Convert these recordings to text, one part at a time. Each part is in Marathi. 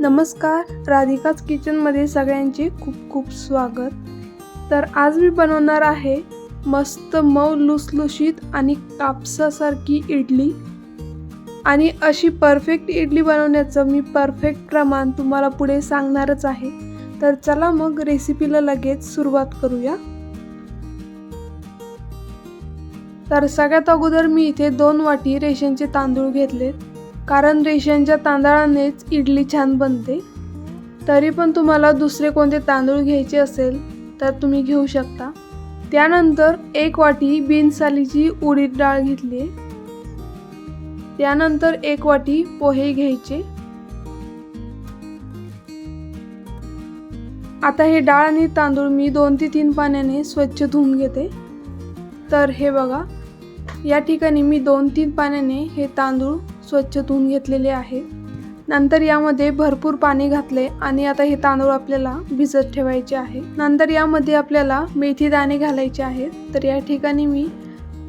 नमस्कार राधिकाच किचनमध्ये सगळ्यांचे खूप खूप स्वागत. तर आज मी बनवणार आहे मस्त मऊ लुसलुशीत आणि कापसासारखी इडली. आणि अशी परफेक्ट इडली बनवण्याचं मी परफेक्ट प्रमाण तुम्हाला पुढे सांगणारच आहे. तर चला मग रेसिपीला लगेच सुरुवात करूया. तर सगळ्यात अगोदर मी इथे दोन वाटी रेशनचे तांदूळ घेतलेत. कारण रेशनच्या तांदळानेच इडली छान बनते. तरी पण तुम्हाला दुसरे कोणते तांदूळ घ्यायचे असेल तर तुम्ही घेऊ शकता. त्यानंतर एक वाटी बिनसालीची उडीद डाळ घेतली त्यानंतर एक वाटी पोहे घ्यायचे. आता हे डाळ आणि तांदूळ मी दोन ते तीन पाण्याने स्वच्छ धुवून घेते. तर हे बघा या ठिकाणी मी दोन तीन पाण्याने हे तांदूळ स्वच्छ धुवून घेतलेले आहे. नंतर यामध्ये भरपूर पाणी घातले आणि आता हे तांदूळ आपल्याला भिजत ठेवायचे आहे. नंतर यामध्ये आपल्याला मेथी दाणे घालायचे आहेत. तर या ठिकाणी मी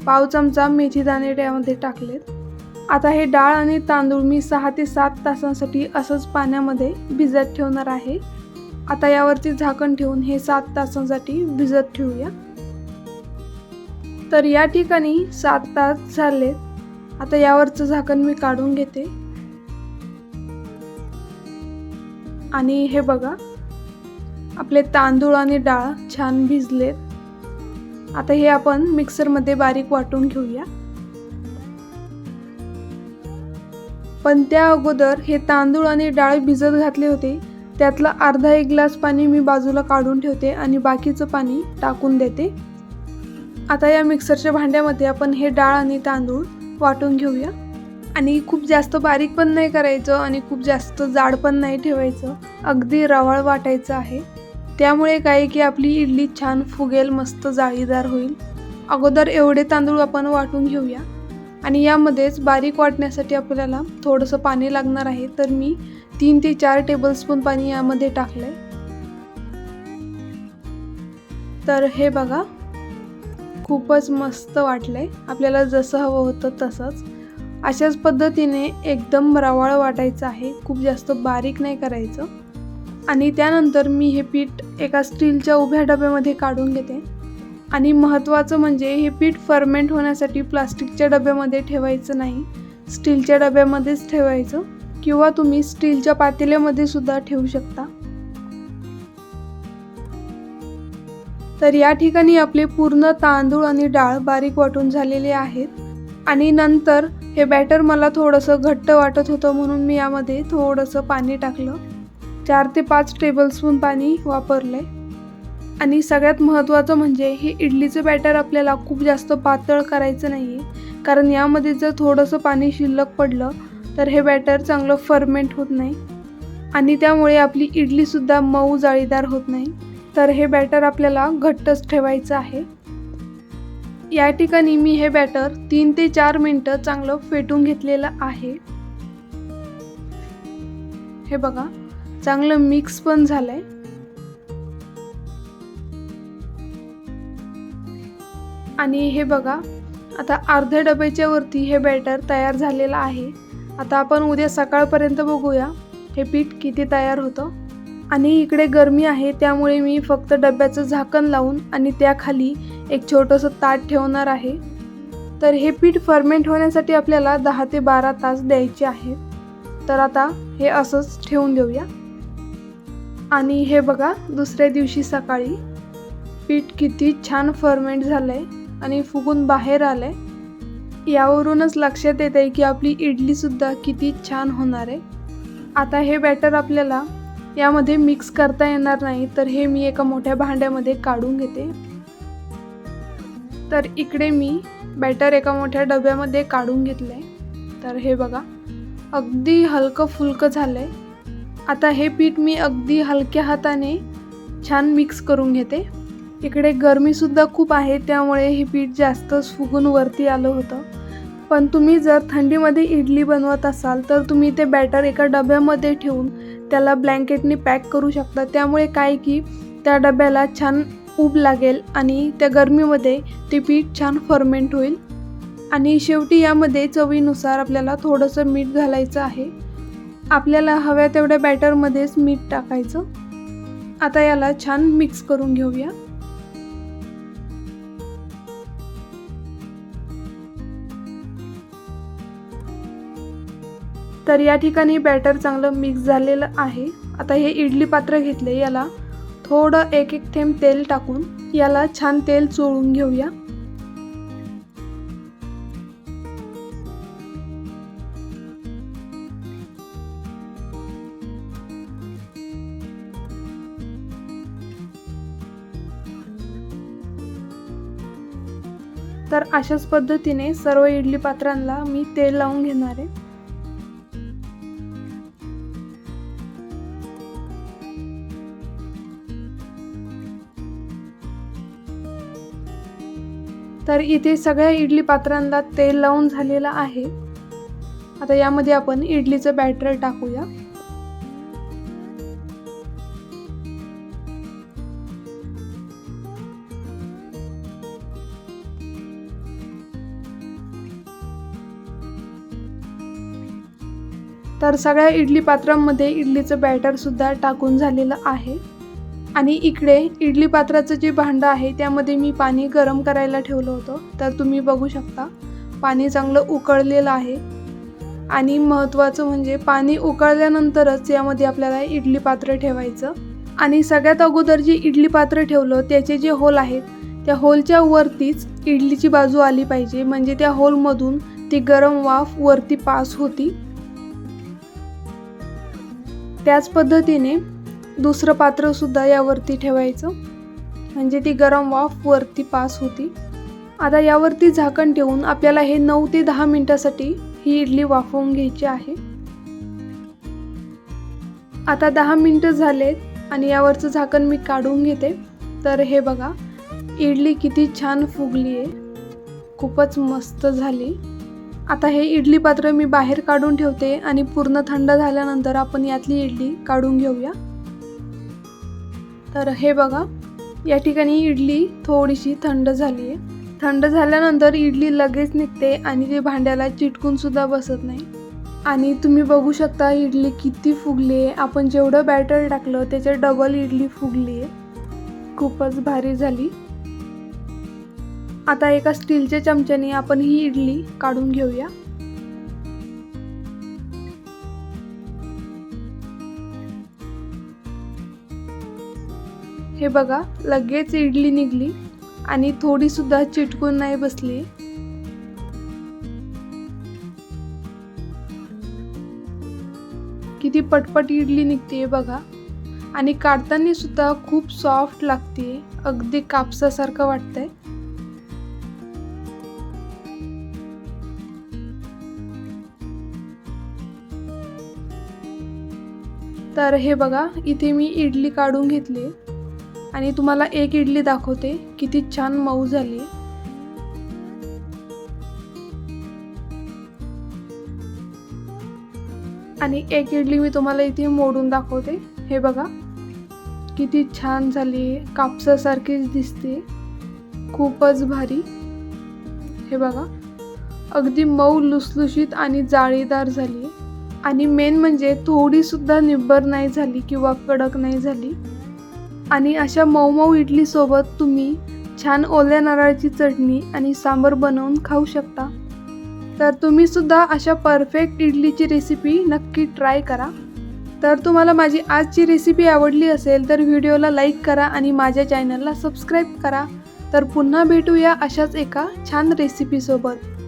पाव चमचा मेथी दाणे यामध्ये टाकलेत. आता हे डाळ आणि तांदूळ मी सहा ते सात तासांसाठी असंच पाण्यामध्ये भिजत ठेवणार आहे. आता यावरती झाकण ठेवून हे सात तासांसाठी भिजत ठेवूया. तर या ठिकाणी सात तास झालेत. आता यावरचं झाकण मी काढून घेते. आणि हे बघा आपले तांदूळ आणि डाळ छान भिजलेत. आता हे आपण मिक्सरमध्ये बारीक वाटून घेऊया. पण त्या अगोदर हे तांदूळ आणि डाळ भिजत घातले होते त्यातलं अर्धा एक ग्लास पाणी मी बाजूला काढून ठेवते आणि बाकीचं पाणी टाकून देते. आता या मिक्सरच्या भांड्यामध्ये आपण हे डाळ आणि तांदूळ वाटून घेऊया. आणि खूप जास्त बारीक पण नाही करायचं आणि खूप जास्त जाड पण नाही ठेवायचं. अगदी रवाळ वाटायचं आहे. त्यामुळे काय की आपली इडली छान फुगेल मस्त जाळीदार होईल. अगोदर एवढे तांदूळ आपण वाटून घेऊया. आणि यामध्येच बारीक वाटण्यासाठी आपल्याला थोडंसं पाणी लागणार आहे तर मी तीन ते चार टेबलस्पून पाणी यामध्ये टाकलं आहे तर हे बघा खूपच मस्त वाटलं आहे आपल्याला जसं हवं होतं तसंच. अशाच पद्धतीने एकदम रवाळ वाटायचं आहे. खूप जास्त बारीक नाही करायचं. आणि त्यानंतर मी हे पीठ एका स्टीलच्या उभ्या डब्यामध्ये काढून घेते. आणि महत्त्वाचं म्हणजे हे पीठ फर्मेंट होण्यासाठी प्लास्टिकच्या डब्यामध्ये ठेवायचं नाही. स्टीलच्या डब्यामध्येच ठेवायचं. किंवा तुम्ही स्टीलच्या पातेल्यामध्ये सुद्धा ठेवू शकता. तर या ठिकाणी आपले पूर्ण तांदूळ आणि डाळ बारीक वाटून झालेले आहेत. आणि नंतर हे बॅटर मला थोडंसं घट्ट वाटत होतं म्हणून मी यामध्ये थोडंसं पाणी टाकलं. चार ते पाच टेबलस्पून पाणी वापरलं आहे आणि सगळ्यात महत्त्वाचं म्हणजे हे इडलीचं बॅटर आपल्याला खूप जास्त पातळ करायचं नाही आहे कारण यामध्ये जर थोडंसं पाणी शिल्लक पडलं तर हे बॅटर चांगलं फर्मेंट होत नाही. आणि त्यामुळे आपली इडलीसुद्धा मऊ जाळीदार होत नाही. तर हे बॅटर आपल्याला घट्टच ठेवायचं आहे. या ठिकाणी मी हे बॅटर तीन ते चार मिनटं चांगलं फेटून घेतलेलं आहे. हे बघा चांगलं मिक्स पण झालंय. आणि हे बघा आता अर्ध्या डब्याच्या वरती हे बॅटर तयार झालेलं आहे. आता आपण उद्या सकाळपर्यंत बघूया हे पीठ किती तयार होतं. आणि इकडे गरमी आहे त्यामुळे मी फक्त डब्याचं झाकण लावून आणि त्याखाली एक छोटंसं ताट ठेवणार आहे. तर हे पीठ फर्मेंट होण्यासाठी आपल्याला दहा ते बारा तास द्यायचे आहेत. तर आता हे असंच ठेवून देऊया. आणि हे बघा दुसऱ्या दिवशी सकाळी पीठ किती छान फर्मेंट झालं आहे आणि फुगून बाहेर आलं आहे यावरूनच लक्षात येत आहे की आपली इडलीसुद्धा किती छान होणार आहे. आता हे बॅटर आपल्याला यामध्ये मिक्स करता येणार नाही तर हे मी एका मोठ्या भांड्यामध्ये काढून घेते. तर इकडे मी बॅटर एका मोठ्या डब्यामध्ये काढून घेतलं आहे तर हे बघा अगदी हलकं फुलकं झालं आहे आता हे पीठ मी अगदी हलक्या हाताने छान मिक्स करून घेते. इकडे गरमीसुद्धा खूप आहे त्यामुळे हे पीठ जास्तच फुगून वरती आलं होतं. पण तुम्ही जर थंडीमध्ये इडली बनवत असाल तर तुम्ही ते बॅटर एका डब्यामध्ये ठेवून त्याला ब्लँकेटने पॅक करू शकता. त्यामुळे काय की त्या डब्याला छान ऊब लागेल आणि त्या गरमीमध्ये ते पीठ छान फर्मेंट होईल. आणि शेवटी यामध्ये चवीनुसार आपल्याला थोडंसं मीठ घालायचं आहे. आपल्याला हव्या तेवढ्या बॅटरमध्येच मीठ टाकायचं. आता याला छान मिक्स करून घेऊया. तर या ठिकाणी बॅटर चांगलं मिक्स झालेलं आहे. आता हे इडली पात्र घेतले याला. थोडं एक एक थेंब तेल टाकून याला छान तेल चोळून घेऊया. तर अशाच पद्धतीने सर्व इडली पात्रांना मी तेल लावून घेणार आहे. तर इथे सगळ्या इडली पात्रांना तेल लावून झालेलं आहे. आता यामध्ये आपण इडलीचं बॅटर टाकूया. तर सगळ्या इडली पात्रांमध्ये इडलीचं बॅटर सुद्धा टाकून झालेलं आहे. आणि इकडे इडली पात्राचं जे भांडं आहे त्यामध्ये मी पाणी गरम करायला ठेवलं होतं. तर तुम्ही बघू शकता पाणी चांगलं उकळलेलं आहे. आणि महत्त्वाचं म्हणजे पाणी उकळल्यानंतरच यामध्ये आपल्याला इडली पात्र ठेवायचं. आणि सगळ्यात अगोदर जे इडली पात्र ठेवलं त्याचे जे होल आहेत त्या होलच्या वरतीच इडलीची बाजू आली पाहिजे. म्हणजे त्या होलमधून ती गरम वाफ वरती पास होती. त्याच पद्धतीने दुसरं पात्रसुद्धा यावरती ठेवायचं. म्हणजे ती गरम वाफ वरती पास होती. आता यावरती झाकण ठेवून आपल्याला हे नऊ ते दहा मिनटासाठी ही इडली वाफवून घ्यायची आहे. आता दहा मिनटं झालेत आणि यावरचं झाकण मी काढून घेते. तर हे बघा इडली किती छान फुगली आहे खूपच मस्त झाली. आता हे इडली पात्र मी बाहेर काढून ठेवते आणि पूर्ण थंड झाल्यानंतर आपण यातली इडली काढून घेऊया. तर हे बघा या ठिकाणी इडली थोडीशी थंड झाली आहे. थंड झाल्यानंतर इडली लगेच निघते आणि ते भांड्याला चिटकूनसुद्धा बसत नाही. आणि तुम्ही बघू शकता इडली किती फुगली आहे. आपण जेवढं बॅटर टाकलं त्याच्या डबल इडली फुगली आहे. खूपच भारी झाली. आता एका स्टीलच्या चमच्याने आपण ही इडली काढून घेऊया. हे बघा लगेच इडली निघली आणि थोडीसुद्धा चिटकून नाही बसली. किती पटपट इडली निघते बघा. आणि काढताना सुद्धा खूप सॉफ्ट लागते अगदी कापसासारखं वाटतंय. तर हे बघा इथे मी इडली काढून घेतली आणि तुम्हाला एक इडली दाखवते. किती छान मऊ झाली. आणि एक इडली मी तुम्हाला इथे मोडून दाखवते. हे बघा. किती छान झाली. कापसासारखीच दिसते. खूपच भारी. हे बघा. अगदी मऊ लुसलुशीत आणि जाळीदार झाली. आणि मेन म्हणजे थोडीसुद्धा निब्बर नाही झाली किंवा कडक नाही झाली. आणि अशा मऊ मऊ इडलीसोबत तुम्ही छान ओल्या नारळाची चटणी आणि सांबर बनवून खाऊ शकता. तर तुम्ही सुद्धा अशा परफेक्ट इडलीची रेसिपी नक्की ट्राय करा. तर तुम्हाला माझी आजची रेसिपी आवडली असेल तर व्हिडिओला लाईक करा आणि माझ्या चॅनलला सबस्क्राईब करा. तर पुन्हा भेटूया अशाच एका छान रेसिपीसोबत